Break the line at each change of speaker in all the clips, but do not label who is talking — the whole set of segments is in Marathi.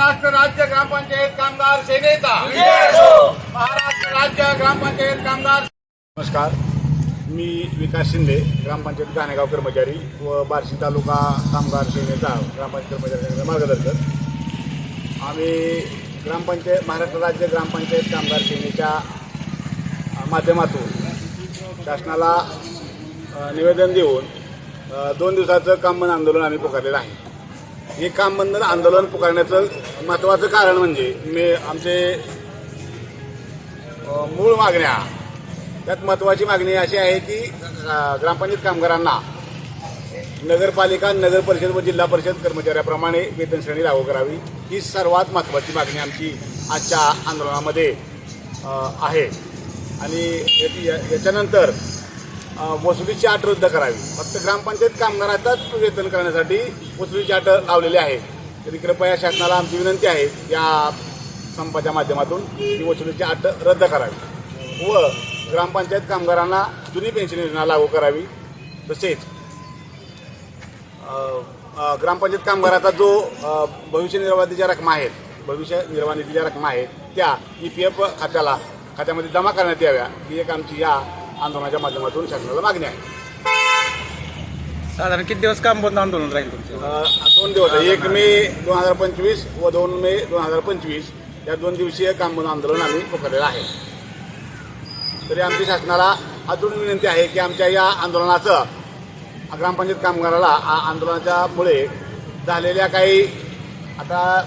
राज्य ग्रामपंचायत कामगार सेनेचा. महाराष्ट्र राज्य ग्रामपंचायत कामगार
नमस्कार. मी विकास शिंदे ग्रामपंचायत गाणेगाव कर्मचारी व बार्शी तालुका कामगार सेनेचा ग्रामपंचायत कर्मचारी मार्गदर्शक. आम्ही ग्रामपंचायत महाराष्ट्र राज्य ग्रामपंचायत कामगार सेनेच्या माध्यमातून शासनाला निवेदन देऊन दोन दिवसाचं काम बंद आंदोलन आम्ही पुकारलेलं आहे. हे काम बंद आंदोलन पुकारण्याचं महत्त्वाचं कारण म्हणजे मी आमचे मूळ मागण्या त्यात महत्त्वाची मागणी अशी आहे की ग्रामपंचायत कामगारांना नगरपालिका नगर परिषद व जिल्हा परिषद कर्मचाऱ्याप्रमाणे वेतन श्रेणी लागू करावी. ही सर्वात महत्त्वाची मागणी आमची आजच्या आंदोलनामध्ये आहे. आणि या- याच्यानंतर वसुलीची अट रद्द करावी. फक्त ग्रामपंचायत कामगाराचाच वेतन करण्यासाठी वसुलीची अट लावलेली आहे तरी कृपया शासनाला आमची विनंती आहे या संपाच्या माध्यमातून ही वसुलीची अट रद्द करावी. व ग्रामपंचायत कामगारांना जुनी पेन्शन योजना लागू करावी. तसेच ग्रामपंचायत कामगाराचा जो भविष्य निर्वाह निधीच्या रकमा आहेत भविष्य निर्वाह निधीच्या रकमा आहेत त्या ई पी एफ खात्याला खात्यामध्ये जमा करण्यात याव्या. ही एक आमची या आंदोलनाच्या माध्यमातून शासनाला मागणी आहे.
साधारण किती दिवस काम बंद आंदोलन राहील तुमचं?
अ, दोन दिवस आहे. एक मे दोन हजार पंचवीस व दोन मे दोन हजार पंचवीस या दोन दिवसीय कामबंद आंदोलन आम्ही पुकारलेलं आहे. तरी आमची शासनाला अजून विनंती आहे की आमच्या या आंदोलनाचं ग्रामपंचायत कामगाराला आ- आंदोलनाच्या मुळे झालेल्या काही आता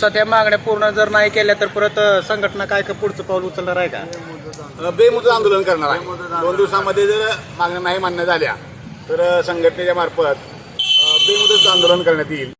सध्या मागण्या पूर्ण जर नाही केल्या तर परत संघटना काय का पुढचं पाऊल उचलणार आहे का?
बेमुदत आंदोलन करणार आहे. दोन दिवसामध्ये जर मागण्या नाही मान्य झाल्या तर संघटनेच्या मार्फत बेमुदत आंदोलन करण्यात येईल.